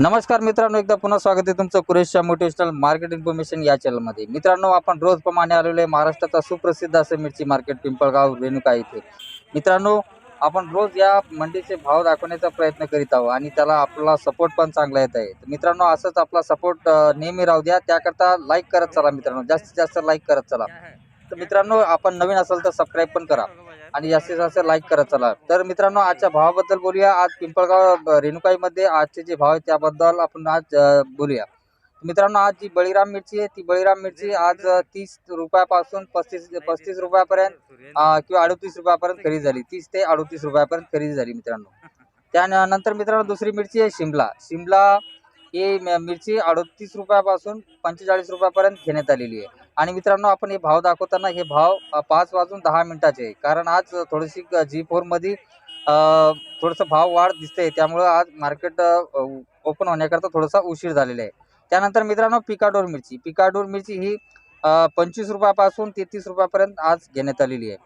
नमस्कार मित्रांनो एकदा पुन्हा स्वागत आहे तुमचं कुरेशच्या मोटिवेशनल मार्केट इन्फॉर्मेशन या चॅनलमध्ये. मित्रांनो आपण रोज प्रमाणे आलेलो आहे महाराष्ट्राचा सुप्रसिद्ध असं मिरची मार्केट पिंपळगाव रेणुका इथे. मित्रांनो आपण रोज या मंडीचे भाव दाखवण्याचा प्रयत्न करीत आहोत आणि त्याला आपला सपोर्ट पण चांगला येत आहे. मित्रांनो असंच आपला सपोर्ट नेहमी राहू द्या. त्याकरता लाईक करत चला मित्रांनो. जास्तीत जास्त लाईक करत चला. तर मित्रांनो आपण नवीन असाल तर सबस्क्राईब पण करा. आणि जास्तीत जास्त लाईक करत चला. तर मित्रांनो आजच्या भावाबद्दल बोलूया. आज पिंपळगाव रेणुकाई रेणुकाईमध्ये आजचे जे भाव आहेत त्याबद्दल आपण आज बोलूया. मित्रांनो आज जी बळीराम मिरची आहे ती बळीराम मिरची आज तीस रुपयापासून पस्तीस पस्तीस रुपयापर्यंत किंवा अडतीस रुपयापर्यंत खरेदी झाली. तीस ते अडतीस रुपयापर्यंत खरेदी झाली मित्रांनो. त्यानंतर मित्रांनो दुसरी मिरची आहे शिमला. शिमला ही मिरची अडतीस रुपयापासून पंचेचाळीस रुपयापर्यंत घेण्यात आलेली आहे. आणि मित्रांनो आपण हे भाव दाखवताना हे भाव पाच वाजून दहा मिनिटाचे. आहे कारण आज थोडीशी जी फोरमध्ये थोडंसं भाव वाढ दिसते. त्यामुळं आज मार्केट ओपन होण्याकरता थोडासा उशीर झालेला आहे. त्यानंतर मित्रांनो पिकाडोर मिरची. पिकाडोर मिरची ही पंचवीस रुपयापासून तेहतीस रुपयापर्यंत आज घेण्यात आलेली आहे.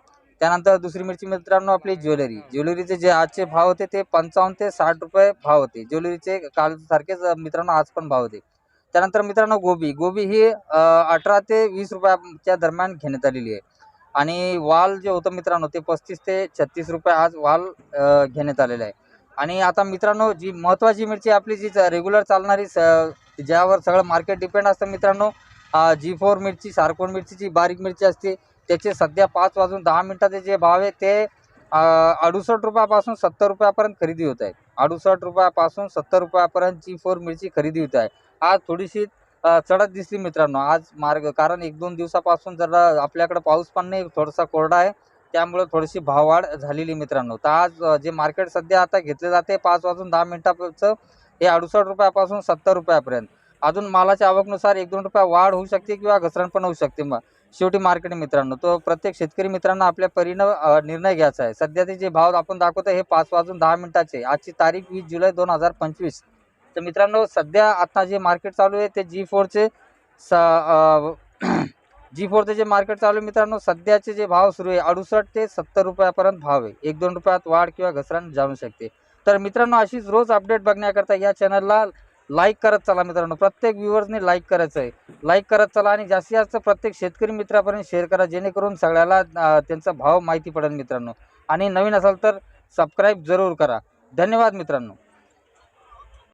त्यानंतर दुसरी मिरची मित्रांनो आपली ज्वेलरी. ज्वेलरीचे जे आजचे भाव होते ते पंचावन्न ते साठ रुपये भाव होते. ज्वेलरीचे काल सारखेच मित्रांनो आज पण भाव होते. त्यानंतर मित्रांनो गोबी. गोबी ही अठरा ते वीस रुपयाच्या दरम्यान घेण्यात आलेली आहे. आणि वाल जे होतं मित्रांनो ते पस्तीस ते छत्तीस रुपये आज वाल घेण्यात आलेलं आहे. आणि आता मित्रांनो जी महत्त्वाची मिरची आपली जी रेग्युलर चालणारी स ज्यावर सगळं मार्केट डिपेंड असतं मित्रांनो जी फोर मिरची सारकोन मिरची जी बारीक मिरची असते त्याचे सध्या पाच वाजून दहा मिनटाचे जे भाव आहे ते अडुसष्ट रुपयापासून सत्तर रुपयापर्यंत खरेदी होत आहे. अडुसष्ट रुपयापासून सत्तर रुपयापर्यंत जी फोर मिरची खरेदी होत आहे. आज थोडीशी चढत दिसली मित्रांनो. आज मार्ग कारण एक दोन दिवसापासून जरा आपल्याकडे पाऊस पण नाही थोडासा कोरडा आहे. त्यामुळे थोडीशी भाववाढ झालेली मित्रांनो. तर आज जे मार्केट सध्या आता घेतले जाते पाच वाजून दहा मिनिटाचं हे अडुसष्ट रुपयापासून सत्तर रुपयापर्यंत. अजून मालाच्या आवकनुसार एक दोन रुपया वाढ होऊ शकते किंवा घसरण पण होऊ शकते. मग शेवटी मार्केट मित्रांनो तो प्रत्येक शेतकरी मित्रांनो आपल्या परीनं निर्णय घ्यायचा आहे. सध्याचे जे भाव आपण दाखवतो हे पाच वाजून दहा मिनिटाचे. आजची तारीख वीस जुलै दोन हजार पंचवीस. तर मित्रांनो सध्या आता जे मार्केट चालू आहे ते जी फोरचे स जी फोरचे जे मार्केट चालू आहे मित्रांनो सध्याचे जे भाव सुरू आहे अडुसष्ट ते सत्तर रुपयापर्यंत भाव आहे. एक दोन रुपयात वाढ किंवा घसरण जाणू शकते. तर मित्रांनो अशीच रोज अपडेट बघण्याकरता या चॅनलला लाईक करत चला मित्रांनो. प्रत्येक व्ह्युअर्सने लाईक करायचं आहे लाईक करत चला आणि जास्तीत जास्त प्रत्येक शेतकरी मित्रापर्यंत शेअर करा जेणेकरून सगळ्याला त्यांचा भाव माहिती पडेल मित्रांनो. आणि नवीन असाल तर सबस्क्राईब जरूर करा. धन्यवाद मित्रांनो.